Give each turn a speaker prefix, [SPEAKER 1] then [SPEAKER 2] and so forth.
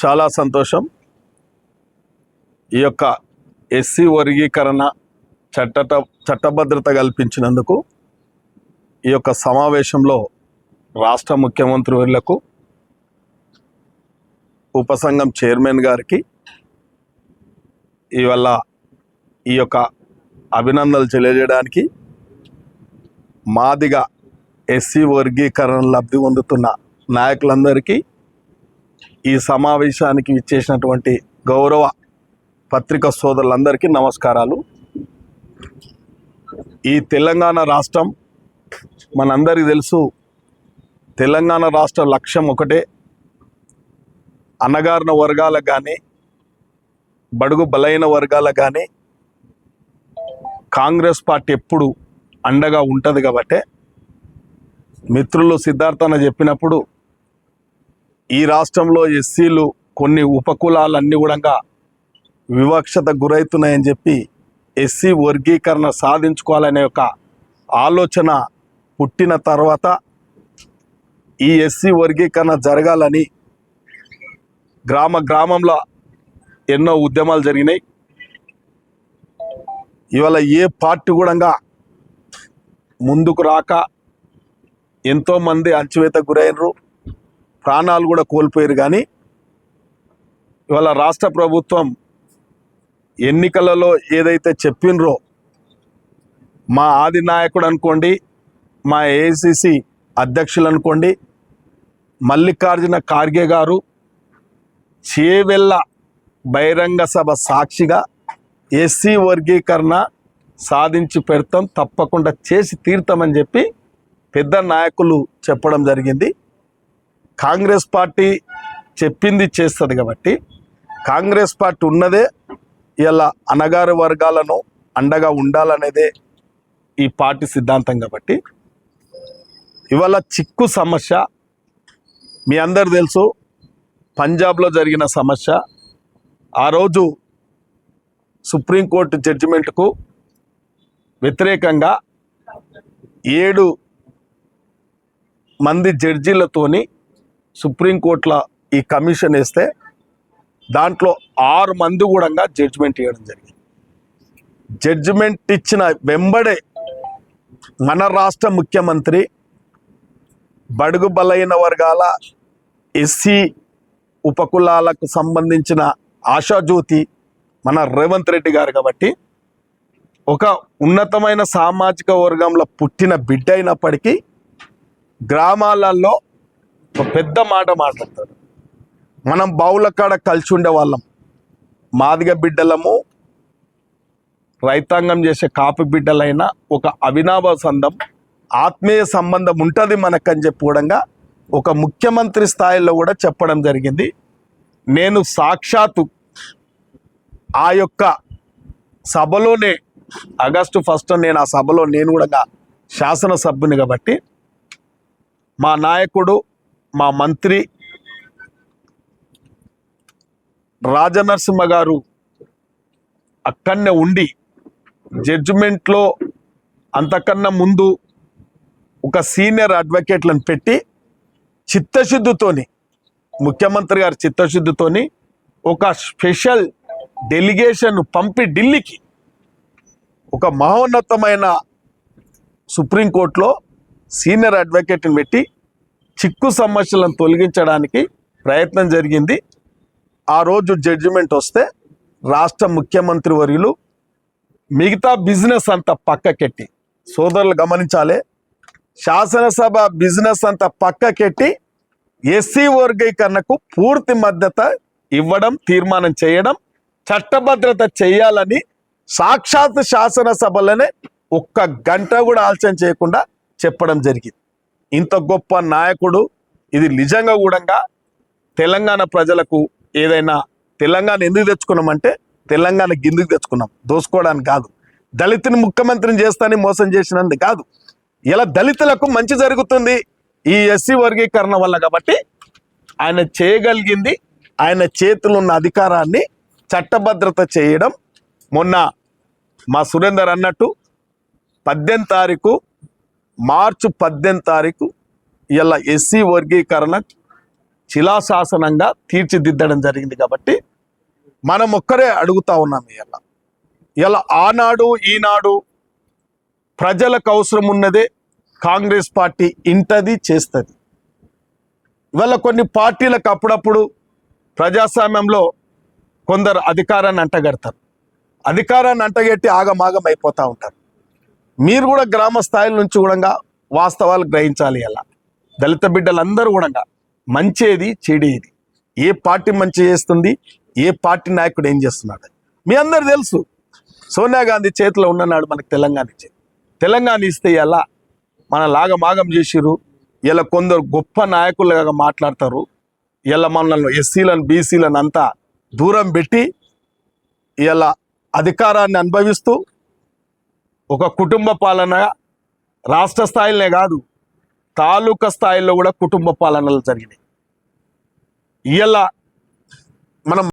[SPEAKER 1] చాలా సంతోషం. ఈ యొక్క ఎస్సీ వర్గీకరణ చట్ట చట్టభద్రత కల్పించినందుకు ఈ యొక్క సమావేశంలో రాష్ట్ర ముఖ్యమంత్రి వర్లకు ఉపసంఘం చైర్మన్ గారికి ఇవల్ల ఈ యొక్క అభినందనలు తెలియజేయడానికి మాదిగా ఎస్సీ వర్గీకరణ లబ్ధి పొందుతున్న నాయకులందరికీ ఈ సమావేశానికి ఇచ్చేసినటువంటి గౌరవ పత్రికా సోదరులందరికీ నమస్కారాలు. ఈ తెలంగాణ రాష్ట్రం మనందరికీ తెలుసు తెలంగాణ రాష్ట్ర లక్ష్యం ఒకటే. అన్నగారిన వర్గాలకు కానీ బడుగు బలైన వర్గాలకు కానీ కాంగ్రెస్ పార్టీ ఎప్పుడు అండగా ఉంటుంది కాబట్టే మిత్రులు సిద్ధార్థన చెప్పినప్పుడు ఈ రాష్ట్రంలో ఎస్సీలు కొన్ని ఉపకులాలన్నీ కూడా వివక్షత గురవుతున్నాయని చెప్పి ఎస్సీ వర్గీకరణ సాధించుకోవాలనే ఒక ఆలోచన పుట్టిన తర్వాత ఈ ఎస్సీ వర్గీకరణ జరగాలని గ్రామ గ్రామంలో ఎన్నో ఉద్యమాలు జరిగినాయి. ఇవాళ ఏ పార్టీ కూడా ముందుకు రాక ఎంతోమంది అంచువేత గురైనరు. ప్రాణాలు కూడా కోల్పోయారు కానీ ఇవాళ రాష్ట్ర ప్రభుత్వం ఎన్నికలలో ఏదైతే చెప్పినరో మా ఆది నాయకుడు అనుకోండి మా ఏఐసిసి అధ్యక్షులు అనుకోండి మల్లికార్జున ఖార్గే గారు చేవెళ్ళ బహిరంగ సభ సాక్షిగా ఎస్సీ వర్గీకరణ సాధించి పెడతాం తప్పకుండా చేసి తీరుతామని చెప్పి పెద్ద నాయకులు చెప్పడం జరిగింది. కాంగ్రెస్ పార్టీ చెప్పింది చేస్తుంది కాబట్టి కాంగ్రెస్ పార్టీ ఉన్నదే ఇలా అనగారు వర్గాలను అండగా ఉండాలనేదే ఈ పార్టీ సిద్ధాంతం కాబట్టి ఇవాళ చిక్కు సమస్య మీ అందరు తెలుసు. పంజాబ్లో జరిగిన సమస్య. ఆ రోజు సుప్రీంకోర్టు జడ్జిమెంట్కు వ్యతిరేకంగా ఏడు మంది జడ్జీలతోని సుప్రీంకోర్టుల ఈ కమిషన్ వేస్తే దాంట్లో ఆరు మంది కూడా జడ్జిమెంట్ ఇవ్వడం జరిగింది. జడ్జిమెంట్ ఇచ్చిన వెంబడే మన రాష్ట్ర ముఖ్యమంత్రి బడుగు బలైన వర్గాల ఎస్సీ ఉపకులాలకు సంబంధించిన ఆశాజ్యోతి మన రేవంత్ రెడ్డి గారు కాబట్టి ఒక ఉన్నతమైన సామాజిక వర్గంలో పుట్టిన బిడ్డ అయినప్పటికీ గ్రామాలలో పెద్ద మాట మాట్లాడతాడు. మనం బావుల కాడ కలిసి ఉండే వాళ్ళం మాదిగ బిడ్డలము రైతాంగం చేసే కాపు బిడ్డలైన ఒక అవినాభ సందం ఆత్మీయ సంబంధం ఉంటుంది మనకని చెప్పి కూడా ఒక ముఖ్యమంత్రి స్థాయిలో కూడా చెప్పడం జరిగింది. నేను సాక్షాత్తు ఆ యొక్క సభలోనే ఆగస్టు ఫస్ట్ నేను ఆ సభలో నేను కూడా శాసనసభ్యుని కాబట్టి మా నాయకుడు మా మంత్రి రాజనరసింహ గారు అక్కడనే ఉండి జడ్జిమెంట్లో అంతకన్నా ముందు ఒక సీనియర్ అడ్వకేట్లను పెట్టి చిత్తశుద్ధితోని ముఖ్యమంత్రి గారి చిత్తశుద్ధితోని ఒక స్పెషల్ డెలిగేషన్ పంపి ఢిల్లీకి ఒక మహోన్నతమైన సుప్రీంకోర్టులో సీనియర్ అడ్వకేట్ని పెట్టి చిక్కు సమస్యలను తొలగించడానికి ప్రయత్నం జరిగింది. ఆ రోజు జడ్జిమెంట్ వస్తే రాష్ట్ర ముఖ్యమంత్రి వర్యులు మిగతా బిజినెస్ అంతా పక్కకెట్టి సోదరులు గమనించాలి శాసనసభ బిజినెస్ అంతా పక్కకెట్టి ఎస్సీ వర్గీకరణకు పూర్తి మద్దత ఇవ్వడం తీర్మానం చేయడం చట్టభద్రత చేయాలని సాక్షాత్ శాసనసభలోనే ఒక్క గంట కూడా ఆలస్యం చేయకుండా చెప్పడం జరిగింది. ఇంత గొప్ప నాయకుడు ఇది నిజంగా కూడా తెలంగాణ ప్రజలకు ఏదైనా తెలంగాణ ఎందుకు తెచ్చుకున్నామంటే తెలంగాణ గిందుకు తెచ్చుకున్నాం. దోసుకోవడానికి కాదు. దళితుని ముఖ్యమంత్రిని చేస్తానని మోసం చేసినందుకు కాదు. ఇలా దళితులకు మంచి జరుగుతుంది ఈ ఎస్సీ వర్గీకరణ వల్ల కాబట్టి ఆయన చేయగలిగింది ఆయన చేతులు ఉన్న అధికారాన్ని చట్టభద్రత చేయడం. మొన్న మా సురేందర్ అన్నట్టు పద్దెనిమిది తారీఖు మార్చి పద్దెనిమిది తారీఖు ఇలా ఎస్సీ వర్గీకరణ శిలాశాసనంగా తీర్చిదిద్దడం జరిగింది కాబట్టి మనం ఒక్కరే అడుగుతా ఉన్నాం ఇలా ఇలా ఆనాడు ఈనాడు ప్రజలకు అవసరం ఉన్నదే కాంగ్రెస్ పార్టీ ఇంటది చేస్తుంది. ఇవాళ కొన్ని పార్టీలకు అప్పుడప్పుడు ప్రజాస్వామ్యంలో కొందరు అధికారాన్ని అంటగడతారు. అధికారాన్ని అంటగట్టి ఆగమాగం అయిపోతూ ఉంటారు. మీరు కూడా గ్రామ స్థాయిల నుంచి కూడా వాస్తవాలు గ్రహించాలి అలా. దళిత బిడ్డలందరూ కూడా మంచేది చెడేది. ఏ పార్టీ మంచి చేస్తుంది ఏ పార్టీ నాయకుడు ఏం చేస్తున్నాడు? మీ అందరు తెలుసు. సోనియా గాంధీ చేతిలో ఉన్ననాడు మనకు తెలంగాణ ఇచ్చేది. తెలంగాణ ఇస్తే ఎలా? మన లాగమాగం చేసిరు ఇలా కొందరు గొప్ప నాయకులుగా మాట్లాడతారు. ఇలా మనల్ని ఎస్సీలను బీసీలను అంతా దూరం పెట్టి ఇలా అధికారాన్ని అనుభవిస్తూ ఒక కుటుంబ పాలన రాష్ట్ర స్థాయిలోనే కాదు తాలూకా స్థాయిలో కూడా కుటుంబ పాలనలు జరిగినాయి. ఇలా మనం